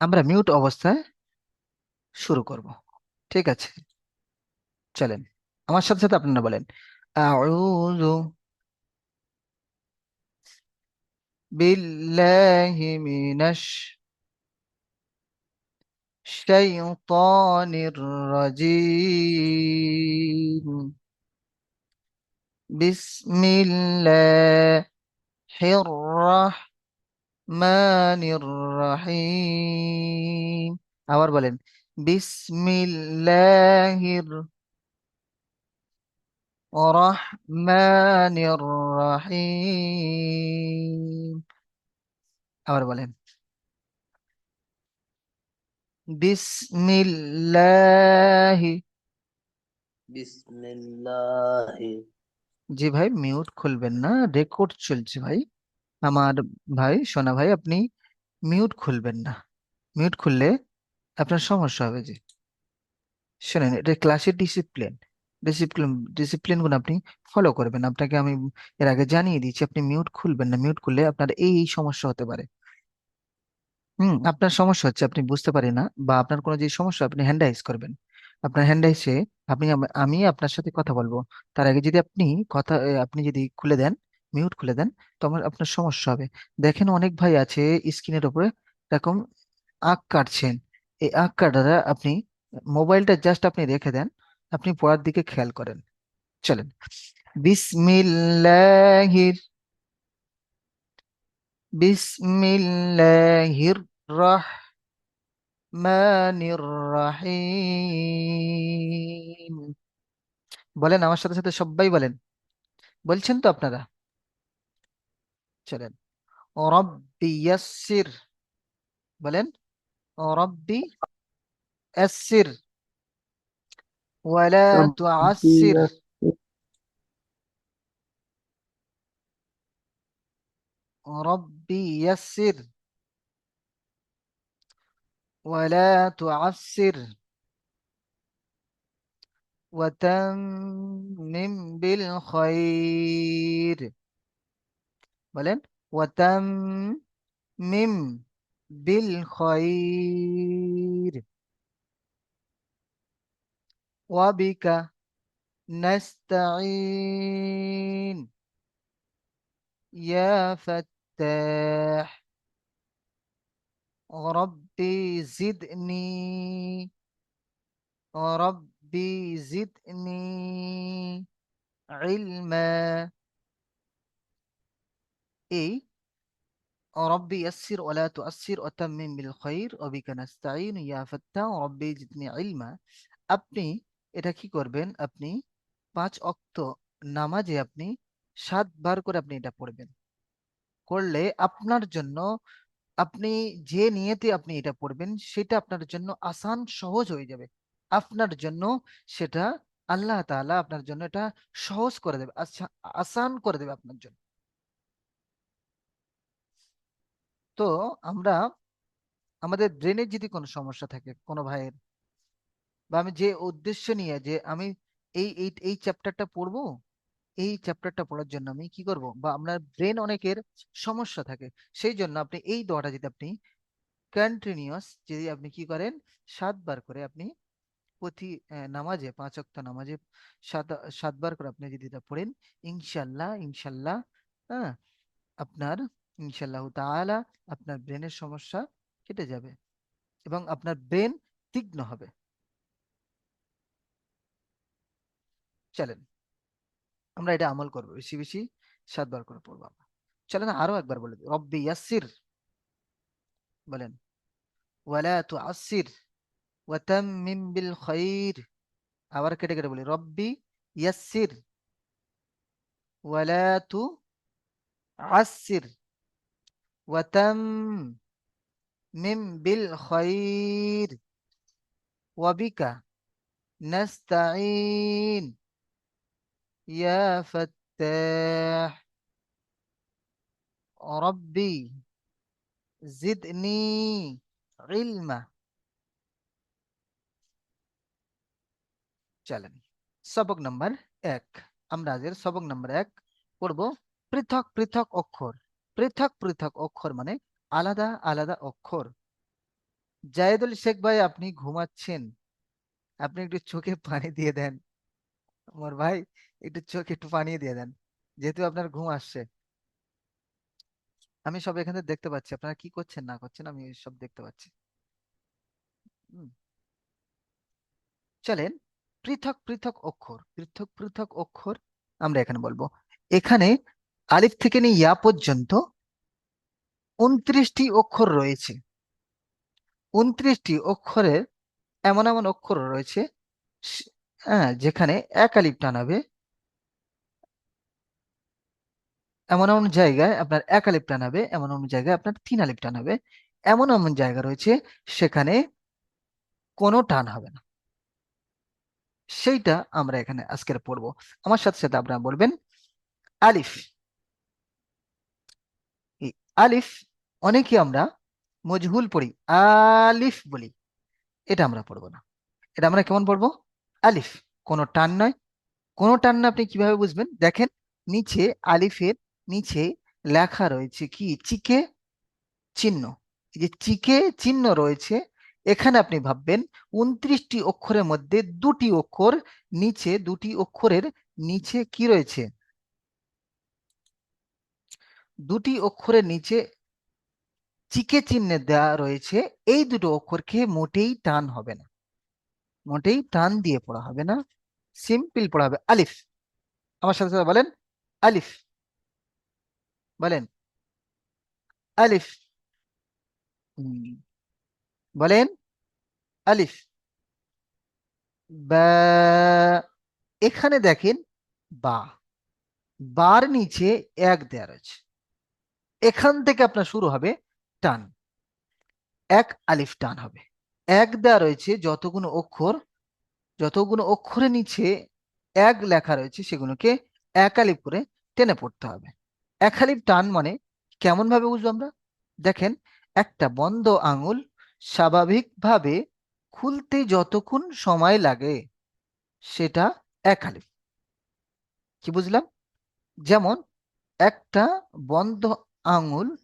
আমরা মিউট অবস্থায় শুরু করব। ঠিক আছে। চলেন। আমার সাথে সাথে আপনারা বলেন। আউযু বিল্লাহি মিনাশ শাইতানির রাজিম। বিসমিল্লাহির রাহমানির রাহিম আবার বলেন বিসমিল্লাহির রহমানির রহিম আবার বলেন বিসমিল্লাহি বিসমিল্লাহি জি ভাই মিউট খুলবেন না রেকর্ড চলছে ভাই। আমার ভাই, সোনা ভাই, আপনি মিউট খুলবেন না। মিউট খুললে আপনার সমস্যা হবে জি। শোনেন, এটা ক্লাসের ডিসিপ্লিন ডিসিপ্লিন ডিসিপ্লিনগুলো আপনি ফলো করবেন। আপনাকে আমি এর আগে জানিয়ে দিয়েছি, আপনি মিউট খুলবেন না। মিউট খুললে আপনার এই এই সমস্যা হতে পারে। হুম, আপনার সমস্যা হচ্ছে, আপনি বুঝতে পারেন না বা আপনার কোনো যে সমস্যা, আপনি হ্যান্ড রাইজ করবেন। আপনার হ্যান্ড রাইজে আপনি আম- আপনার সাথে কথা বলব। তার আগে যদি আপনি কথা আপনি যদি খুলে দেন মিউট খুলে দেন তো আমার আপনার সমস্যা হবে। দেখেন অনেক ভাই আছে স্ক্রিনের উপরে, এরকম আঁক কাটছেন। এই আঁক কাটাটা আপনি মোবাইলটা জাস্ট আপনি রেখে দেন, আপনি পড়ার দিকে খেয়াল করেন। চলেন। বিসমিল্লাহির বিসমিল্লাহির রাহ রহিম। বলেন আমার সাথে সাথে সবাই বলেন। বলছেন তো আপনারা? চলেন। রব্বি ইয়াসসির। বলেন রব্বি ইয়াসসির। ওয়ালা তুআসসির। রব্বি ইয়াসসির। ওয়ালা তুআসসির وتمم بالخير বলেন وتمم بالخير وبك نستعين يا فتاح রব্বি জিদনি রব্বি জিদনি ইলমা এই রব্বি ইয়াসসির ওয়ালা ওয়া তাম্মিম বিল বিকা ইয়া রব্বি জিদনি ইলমা আপনি এটা কি করবেন? আপনি পাঁচ অক্ত নামাজে আপনি সাত বার করে আপনি এটা পড়বেন। করলে আপনার জন্য আপনি যে নিয়তে আপনি এটা পড়বেন, সেটা আপনার জন্য আসান সহজ হয়ে যাবে। আপনার জন্য সেটা আল্লাহ তাআলা আপনার জন্য এটা সহজ করে দেবে আসান করে দেবে আপনার জন্য। তো আমরা, আমাদের ব্রেনের যদি কোনো সমস্যা থাকে, কোনো ভাইয়ের, বা আমি যে উদ্দেশ্য নিয়ে, যে আমি এই এই চ্যাপ্টারটা পড়ব এই চ্যাপ্টারটা পড়ার জন্য আমি কি করব? বা আপনার ব্রেন অনেকের সমস্যা থাকে। সেই জন্য আপনি এই দোয়াটা যদি আপনি কন্টিনিউয়াস যদি আপনি কি করেন, সাতবার করে আপনি প্রতি নামাজে, পাঁচ ওয়াক্ত নামাজে সাত, সাতবার করে আপনি যদি এটা পড়েন, ইনশাল্লাহ ইনশাল্লাহ হ্যাঁ আপনার, ইনশাল্লাহ তাআলা আপনার ব্রেনের সমস্যা কেটে যাবে এবং আপনার ব্রেন তীক্ষ্ণ হবে। চলেন। আমরা এটা আমল করব। বেশি বেশি সাতবার করে পড়ব আমরা। চলেন আরও একবার বলে দিই। রব্বি ইয়াসির বলেন। ওয়ালা তুআসির ওয়াতাম্মিম বিল খাইর। আবার কেটে কেটে বলি। রব্বি ইয়াসির ওয়ালা তুআসির ওয়াতাম্মিম বিল খাইর। ওয়াবিকা নাস্তাঈন। ইয়া ফাত্তাহ রব্বি জিদনি ইলমা চলেন সবক নাম্বার এক. আমরা আজের সবক নাম্বার এক পড়ব পৃথক পৃথক অক্ষর। পৃথক পৃথক অক্ষর মানে আলাদা আলাদা অক্ষর। জায়েদুল শেখ ভাই, আপনি ঘুমাচ্ছেন। আপনি একটু চোখে পানি দিয়ে দেন। আমার ভাই একটু চোখ একটু পানি দিয়ে দেন। যেহেতু আপনার ঘুম আসছে। আমি সব এখানে দেখতে পাচ্ছি। আপনারা কি করছেন, না করছেন, আমি সব দেখতে পাচ্ছি। চলেন, পৃথক পৃথক অক্ষর, পৃথক পৃথক অক্ষর আমরা এখানে বলব। এখানে আলিফ থেকে নিয়ে ইয়া পর্যন্ত উনত্রিশটি অক্ষর রয়েছে। উনত্রিশটি অক্ষরের এমন এমন অক্ষর রয়েছে হ্যাঁ যেখানে এক আলিফ টানাবে এমন এমন জায়গায় আপনার এক আলিফ টানাবে, এমন এমন জায়গায় আপনার তিন আলিফ টানাবে, এমন এমন জায়গা রয়েছে সেখানে কোনো টান হবে না। সেইটা আমরা এখানে আজকের পড়ব আমার সাথে সাথে আপনারা বলবেন আলিফ। আলিফ অনেকে আমরা মজহুল পড়ি, আলিফ বলি। এটা আমরা পড়ব না। এটা আমরা কেমন পড়ব? আলিফ। কোনো টান নয়। কোনো টান না আপনি কীভাবে বুঝবেন? দেখেন, নিচে আলিফের নিচে লেখা রয়েছে কি? চিকে চিহ্ন। এই যে চিকে চিহ্ন রয়েছে, এখানে আপনি ভাববেন উনত্রিশটি অক্ষরের মধ্যে দুটি অক্ষর নিচে, দুটি অক্ষরের নিচে কি রয়েছে? দুটি অক্ষরের নিচে চিকে চিহ্নে দেওয়া রয়েছে, এই দুটো অক্ষরকে মোটেই টান হবে না। মোটেই টান দিয়ে পড়া হবে না, সিম্পল পড়া হবে। আলিফ, আমার সাথে সাথে বলেন, আলিফ। বলেন। আলিফ। বলেন। আলিফ। এখানে দেখেন বা। বার নিচে এক দেয়া এখান থেকে আপনার শুরু হবে টান। এক আলিফ টান হবে। এক দেয়া রয়েছে যতগুলো অক্ষর যতগুলো অক্ষরের নিচে এক লেখা রয়েছে সেগুলোকে এক আলিফ করে টেনে পড়তে হবে। এক আলিফ টান মানে কেমন ভাবে বুঝব আমরা? দেখেন, একটা বন্ধ আঙুল স্বাভাবিকভাবে খুলতে যতক্ষণ সময় লাগে, সেটা এক আলিফ কি বুঝলাম? যেমন, একটা বন্ধ আঙুল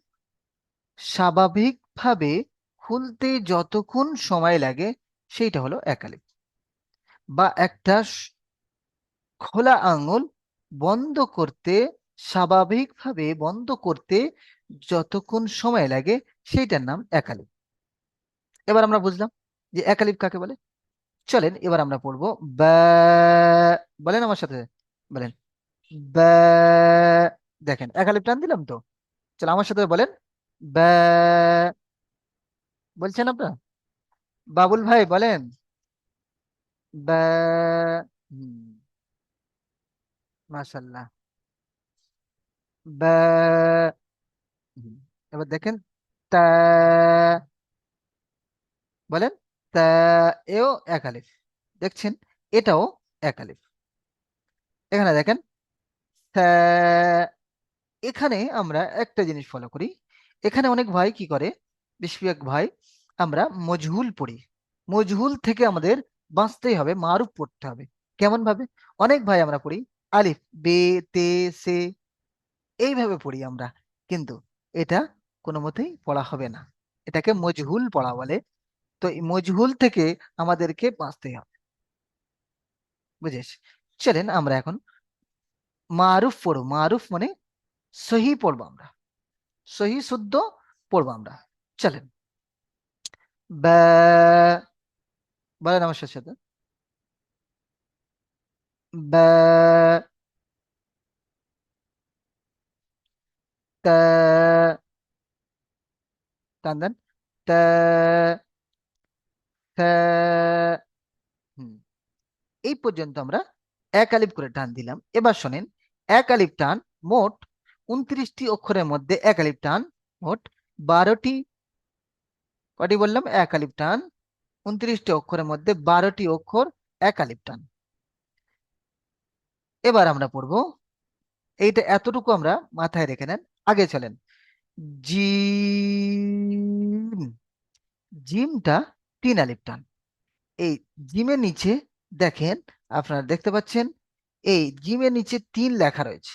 স্বাভাবিকভাবে খুলতে যতক্ষণ সময় লাগে, সেইটা হলো এক আলিফ বা একটা খোলা আঙুল বন্ধ করতে স্বাভাবিকভাবে বন্ধ করতে যতক্ষণ সময় লাগে সেইটার নাম একালিপ। এবার আমরা বুঝলাম যে একালিপ কাকে বলে? চলেন এবার আমরা পড়ব বলেন আমার সাথে, বলেন। দেখেন একালিপ টান দিলাম তো। চলো আমার সাথে বলেন। বলছেন আপনারা? বাবুল ভাই বলেন। মাশাল্লাহ। বা এবার দেখেন, তা, বলেন, তা, এও এক আলিফ। দেখছেন? এটাও এক আলিফ। এখানে দেখেন এখানে আমরা একটা জিনিস ফলো করি। এখানে অনেক ভাই কি করে? বেশিরভাগ ভাই আমরা মজহুল পড়ি। মজহুল থেকে আমাদের বাঁচতেই হবে, মারুফ পড়তে হবে। কেমন ভাবে অনেক ভাই আমরা পড়ি, আলিফ, বে, তে, সে এইভাবে পড়ি আমরা। কিন্তু এটা কোনো মতেই পড়া হবে না। এটাকে মজহুল পড়া বলে। তো এই মজহুল থেকে আমাদেরকে বাঁচতে হবে। বুঝেছ? চলেন আমরা এখন মারুফ পড়ব মারুফ মানে সহি পড়ব আমরা। সহি শুদ্ধ পড়ব আমরা। চলেন। বলেন আমার সাথে বা টান দেন এই পর্যন্ত আমরা এক আলিফ করে টান দিলাম। এবার শোনেন, এক আলিফ টান মোট উনত্রিশটি অক্ষরের মধ্যে এক আলিফ টান মোট বারোটি, কটি বললাম? এক আলিফ টান, উনত্রিশটি অক্ষরের মধ্যে বারোটি অক্ষর এক আলিফ টান। এবার আমরা পড়ব। এইটা এতটুকু আমরা মাথায় রেখে নেন। আগে চলেন। জিম, জিমটা তিন আলিফ টান। এই জিমের নিচে দেখেন, আপনারা দেখতে পাচ্ছেন, এই জিমের নিচে তিন লেখা রয়েছে।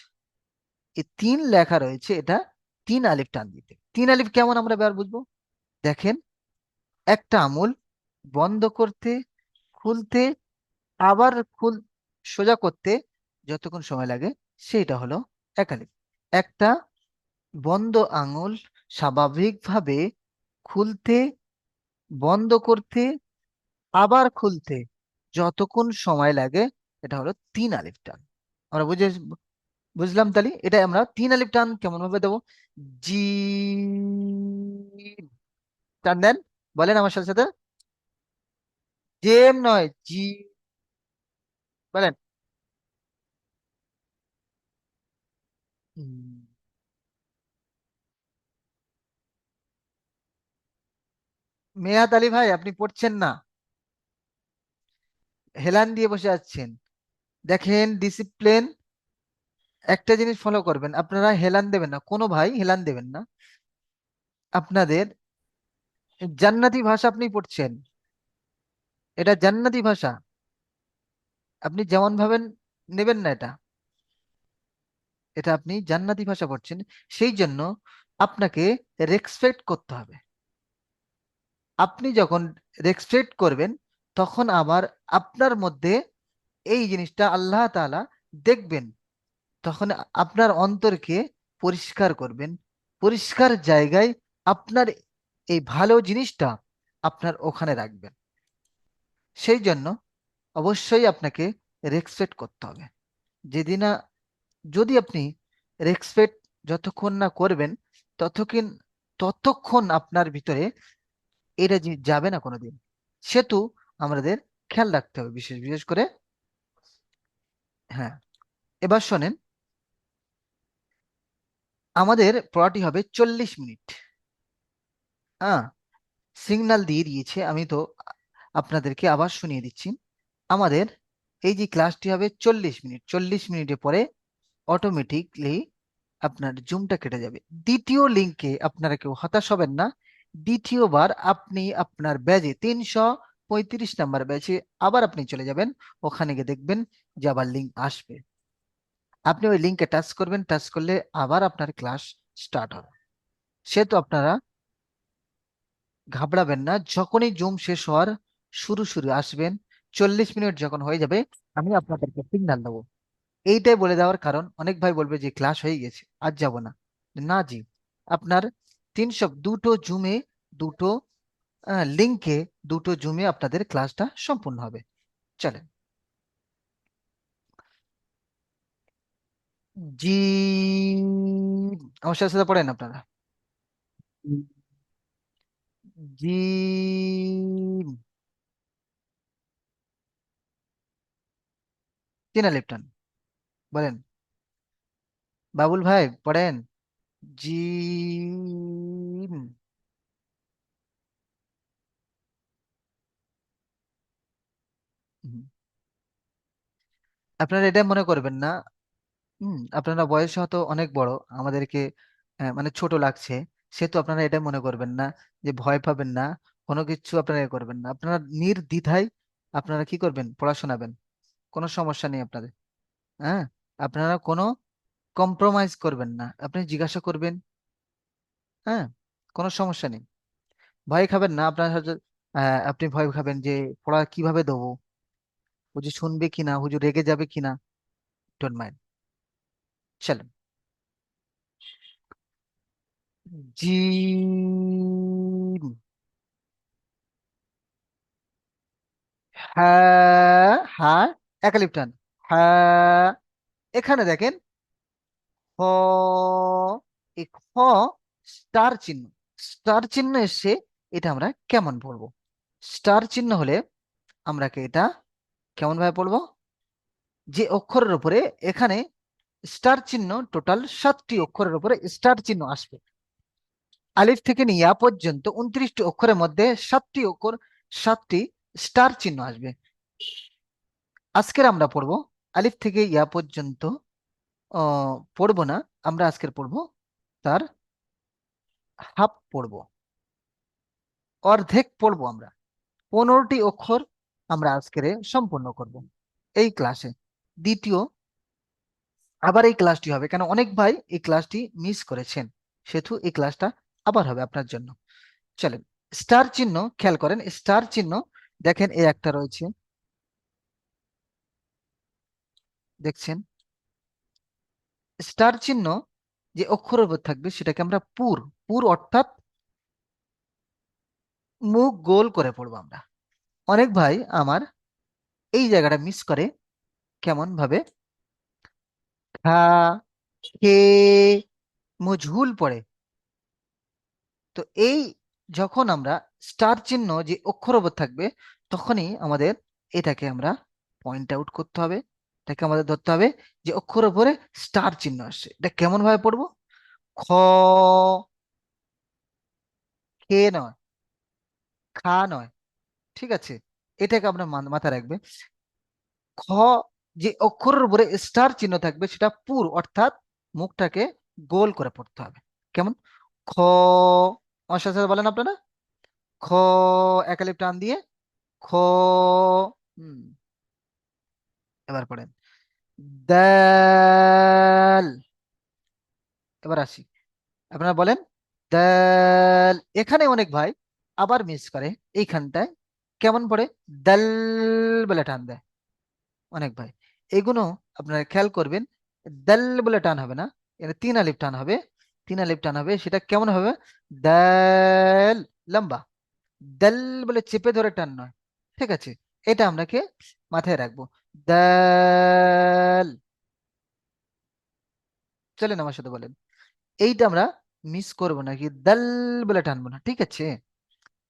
এই তিন লেখা রয়েছে, এটা তিন আলিফ টান দিতে। তিন আলিফ কেমন আমরা এবার বুঝব? দেখেন, একটা আমুল বন্ধ করতে, খুলতে, আবার খুল, সোজা করতে যতক্ষণ সময় লাগে সেটা হলো এক একটা বন্ধ আঙুল স্বাভাবিকভাবে খুলতে, বন্ধ করতে, আবার খুলতে যতক্ষণ সময় লাগে, এটা হলো তিন আলিফ টান। আমরা বুঝে, বুঝলাম তাহলে? এটা আমরা তিন আলিফ টান কেমন ভাবে দেবো? জি, টান দেন, বলেন আমার সাথে সাথে। জেম নয়, জি, বলেন। মেয়াত আলী ভাই, আপনি পড়ছেন না। হেলান দিয়ে বসে আছেন। দেখেন ডিসিপ্লিন একটা জিনিস ফলো করবেন। আপনারা হেলান দেবেন না। কোনো ভাই হেলান দেবেন না। আপনাদের জান্নাতি ভাষা আপনি পড়ছেন। এটা জান্নাতি ভাষা। আপনি যেমন ভাবেন, নেবেন না এটা। এটা আপনি জান্নাতি ভাষা পড়ছেন। সেই জন্য আপনাকে রেসপেক্ট করতে হবে। আপনি যখন রেসপেক্ট করবেন, তখন আবার আপনার মধ্যে এই জিনিসটা আল্লাহ তাআলা দেখবেন। তখন আপনার অন্তরকে পরিষ্কার করবেন। পরিষ্কার জায়গায় আপনার এই ভালো জিনিসটা আপনার ওখানে রাখবেন। সেই জন্য অবশ্যই আপনাকে রেসপেক্ট করতে হবে। যেদিন যদি আপনি রেক্সপেক্ট যতক্ষণ না করবেন, ততক্ষণ ততক্ষণ আপনার ভিতরে এটা যাবে না কোনোদিন, সেতু আমাদের খেয়াল রাখতে হবে বিশেষ বিশেষ করে হ্যাঁ এবার শোনেন। আমাদের পড়াটি হবে চল্লিশ মিনিট। হ্যাঁ সিগন্যাল দিয়ে দিয়েছে, আমি তো আপনাদেরকে আবার শুনিয়ে দিচ্ছি। আমাদের এই যে ক্লাসটি হবে চল্লিশ মিনিট, চল্লিশ মিনিটের পরে অটোমেটিকলি আপনার জুমটা কেটে যাবে। দ্বিতীয় লিঙ্কে আপনারা কেউ হতাশ হবেন না দ্বিতীয়বার আপনি আপনার ব্যাজে তিনশো পঁয়ত্রিশ নাম্বার ব্যাচে আবার আপনি চলে যাবেন। ওখানে গিয়ে দেখবেন যে আবার লিঙ্ক আসবে। আপনি ওই লিঙ্কে টাচ করবেন টাচ করলে আবার আপনার ক্লাস স্টার্ট হবে। সেহেতু আপনারা ঘাবড়াবেন না, যখনই জুম শেষ হওয়ার শুরু শুরু আসবেন, চল্লিশ মিনিট যখন হয়ে যাবে, আমি আপনাদেরকে সিগন্যাল দেবো। এইটাই বলে দেওয়ার কারণ। অনেক ভাই বলবে যে ক্লাস হয়ে গেছে আজ যাব না। না জি, আপনার তিনশো দুটো জুমে দুটো লিঙ্কে দুটো জুমে আপনাদের ক্লাসটা সম্পূর্ণ হবে। চলেন। জি আমার সাথে পড়েন আপনারা। জি কিনা লিপটন বলেন। বাবুল ভাই, পড়েন। জি আপনারা এটা মনে করবেন না। হুম আপনারা বয়স হয়তো অনেক বড় আমাদেরকে মানে ছোট লাগছে সেহেতু আপনারা এটা মনে করবেন না যে ভয় পাবেন না কোনো কিছু আপনারা এ করবেন না। আপনারা নির্দ্বিধায় আপনারা কি করবেন? পড়াশোনাবেন। কোনো সমস্যা নেই আপনাদের। হ্যাঁ? আপনারা কোনো কম্প্রোমাইজ করবেন না। আপনি জিজ্ঞাসা করবেন হ্যাঁ কোনো সমস্যা নেই। ভয় খাবেন না, আপনার আপনি ভয় খাবেন যে পড়া কীভাবে দেবো? হুজুর শুনবে কিনা, হুজুর রেগে যাবে কিনা? ডোন্ট মাইন্ড চলেন। জিম হ্যাঁ হ্যাঁ একালিপ্টান হ্যাঁ এখানে দেখেন স্টার চিহ্ন। স্টার চিহ্ন এসছে এটা আমরা কেমন পড়ব? স্টার চিহ্ন হলে আমরা এটা কেমন ভাবে পড়ব? যে অক্ষরের উপরে এখানে স্টার চিহ্ন টোটাল সাতটি অক্ষরের উপরে স্টার চিহ্ন আসবে। আলিফ থেকে নিয়ে পর্যন্ত উনত্রিশটি অক্ষরের মধ্যে সাতটি অক্ষর, সাতটি স্টার চিহ্ন আসবে। আজকের আমরা পড়ব আলিফ থেকে ইয়া পর্যন্ত পড়ব না। আমরা আজকের পড়ব। তার হাফ পড়ব। অর্ধেক পড়ব আমরা। পনেরোটি অক্ষর আমরা আজকের সম্পূর্ণ করব। এই ক্লাসে দ্বিতীয়, আবার এই ক্লাসটি হবে। কেন অনেক ভাই এই ক্লাসটি মিস করেছেন। সেহেতু এই ক্লাসটা আবার হবে আপনার জন্য। চলেন স্টার চিহ্ন খেয়াল করেন। স্টার চিহ্ন, দেখেন এই একটা রয়েছে। দেখছেন? স্টার চিহ্ন যে অক্ষরের উপর থাকবে সেটাকে আমরা পুর পুর অর্থাৎ মুখ গোল করে পড়ব আমরা। অনেক ভাই আমার এই জায়গাটা মিস করে কেমন ভাবে? খা, খে মজহুল পড়ে। তো এই যখন আমরা স্টার চিহ্ন যে অক্ষর উপর থাকবে তখনই আমাদের এটাকে আমরা পয়েন্ট আউট করতে হবে। এটাকে আমাদের ধরতে হবে যে অক্ষর উপরে স্টার চিহ্ন আসছে এটা কেমন ভাবে পড়ব? খ, খে নয়, খা নয়, ঠিক আছে? এটাকে আপনার মাথায় রাখবে খ, যে অক্ষরের উপরে স্টার চিহ্ন থাকবে সেটা পুর, অর্থাৎ মুখটাকে গোল করে পড়তে হবে। কেমন? খ, আমার বলেন আপনারা। খ, একালিপ টান দিয়ে, খ, হুম। এবার পড়েন। দাল, এবার আসি। আপনারা বলেন, দাল, এখানে অনেক ভাই আবার মিস করে, এইখানটায়। কেমন পড়ে? দাল বলে টান দেয়। অনেক ভাই। এগুলো আপনারা খেয়াল করবেন, দাল বলে টান হবে না এটা তিন আলিফ টান হবে। তিন আলিফ টান হবে, সেটা কেমন হবে? দাল, লম্বা। দাল বলে চেপে ধরে টান নয়। ঠিক আছে, এটা আমরাকে মাথায় রাখব। দাল চলেন আমার সাথে বলেন। এইটা আমরা মিস করব না কি দাল বলে টানবো না, ঠিক আছে?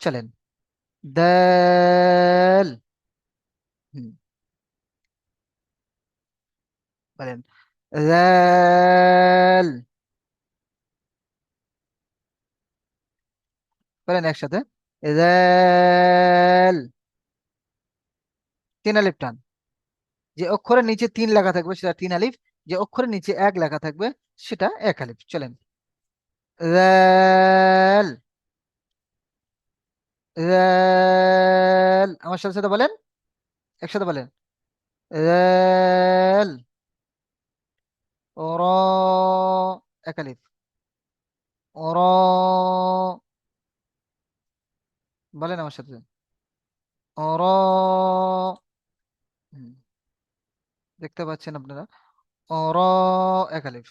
চলেন। দাল। হুম। বলেন। দাল। বলেন একসাথে। দাল। তিন আলিফ টান। যে অক্ষরের নিচে তিন লেখা থাকবে সেটা তিন আলিফ যে অক্ষরের নিচে এক লেখা থাকবে সেটা এক আলিফ। চলেন। আমার সাথে সাথে বলেন। একসাথে বলেন। দাল র এক আলিফ। বলেন আমার সাথে। র হুম, দেখতে পাচ্ছেন আপনারা? র এক আলিফ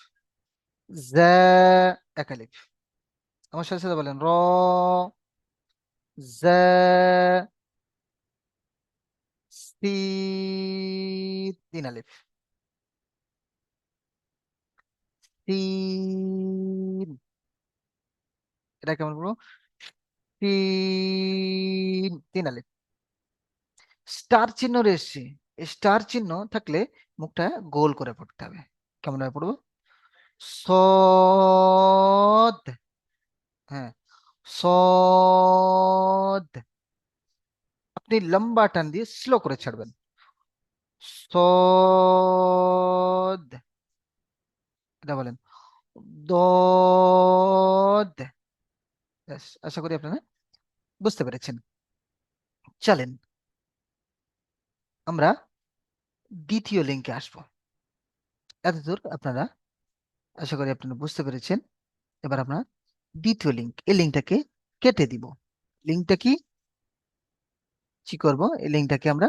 জা এক আলিফ আমার সাথে সাথে বলেন, র, জা সিন তিন আলিফ। এটা কেমন বলব? তিন আলিফ। স্টার চিহ্ন এসছে স্টার চিহ্ন থাকলে মুখটা গোল করে পড়তে হবে। কেমন ভাবে পড়ব? সদ হ্যাঁ সদ। আপনি লম্বা টান দিয়ে স্লো করে ছাড়বেন। সদ, এটা বলেন। দদ আশা করি আপনারা বুঝতে পেরেছেন। চলেন, আমরা দ্বিতীয় লিঙ্কে আসব। এতদূর আপনারা, আশা করি আপনারা বুঝতে পেরেছেন। এবার আমরা দ্বিতীয় লিঙ্ক এই লিঙ্কটাকে কেটে দিব। লিঙ্কটা কি কি করব? এই লিঙ্কটাকে আমরা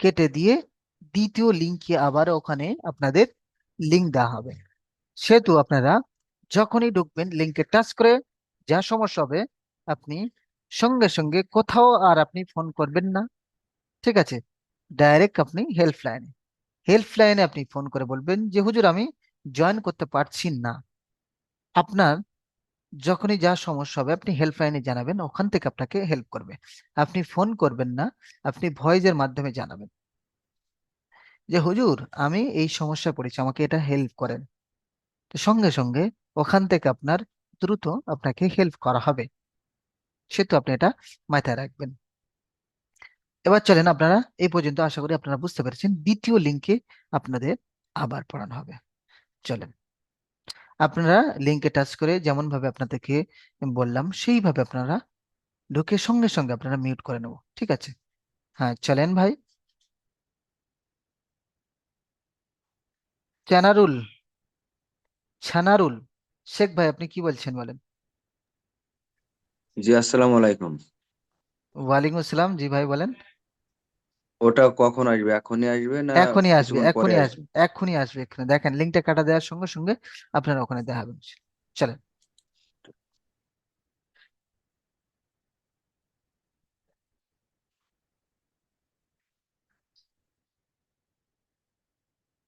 কেটে দিয়ে দ্বিতীয় লিঙ্কে আবার ওখানে আপনাদের লিঙ্ক দেওয়া হবে। সেহেতু আপনারা যখনই ঢুকবেন লিঙ্কে টাচ করে যা সমস্যা হবে, আপনি সঙ্গে সঙ্গে কোথাও আর আপনি ফোন করবেন না। ঠিক আছে? ডাইরেক্ট আপনি হেল্পলাইনে হেল্পলাইনে আপনি ফোন করে বলবেন যে, হুজুর, আমি জয়েন করতে পারছি না। আপনার যখনই যা সমস্যা হবে, আপনি হেল্পলাইনে জানাবেন, ওখান থেকে আপনাকে হেল্প করবে। আপনি ফোন করবেন না, আপনি ভয়েসের মাধ্যমে জানাবেন। যে, হুজুর, আমি এই সমস্যায় পড়েছি, আমাকে এটা হেল্প করেন। তো সঙ্গে সঙ্গে ওখান থেকে আপনার দ্রুত আপনাকে হেল্প করা হবে। সেহেতু আপনি এটা মাথায় রাখবেন। এবার চলেন আপনারা এই পর্যন্ত আশা করি আপনারা বুঝতে পেরেছেন। দ্বিতীয় লিঙ্কে আপনাদের আবার পড়ানো হবে। চলেন। আপনারা লিঙ্কে টাচ করে যেমন ভাবে আপনাদেরকে বললাম সেইভাবে আপনারা ঢুকে সঙ্গে সঙ্গে আপনারা মিউট করে নেব। ঠিক আছে? হ্যাঁ চলেন ভাই। চানারুল ছানারুল শেখ ভাই আপনি কি বলছেন বলেন? জি আসসালামু আলাইকুম। ওয়ালাইকুম আসসালাম। জি ভাই বলেন। ওটা কখন আসবে? এখনই আসবে না এখনই আসবে কিছুক্ষণ পরে এখনই আসবে? আসবে এখনই আসবে এখানে। দেখেন লিঙ্কটা কাটা দেওয়ার সঙ্গে সঙ্গে আপনার ওখানে দেখাবেন। চলেন।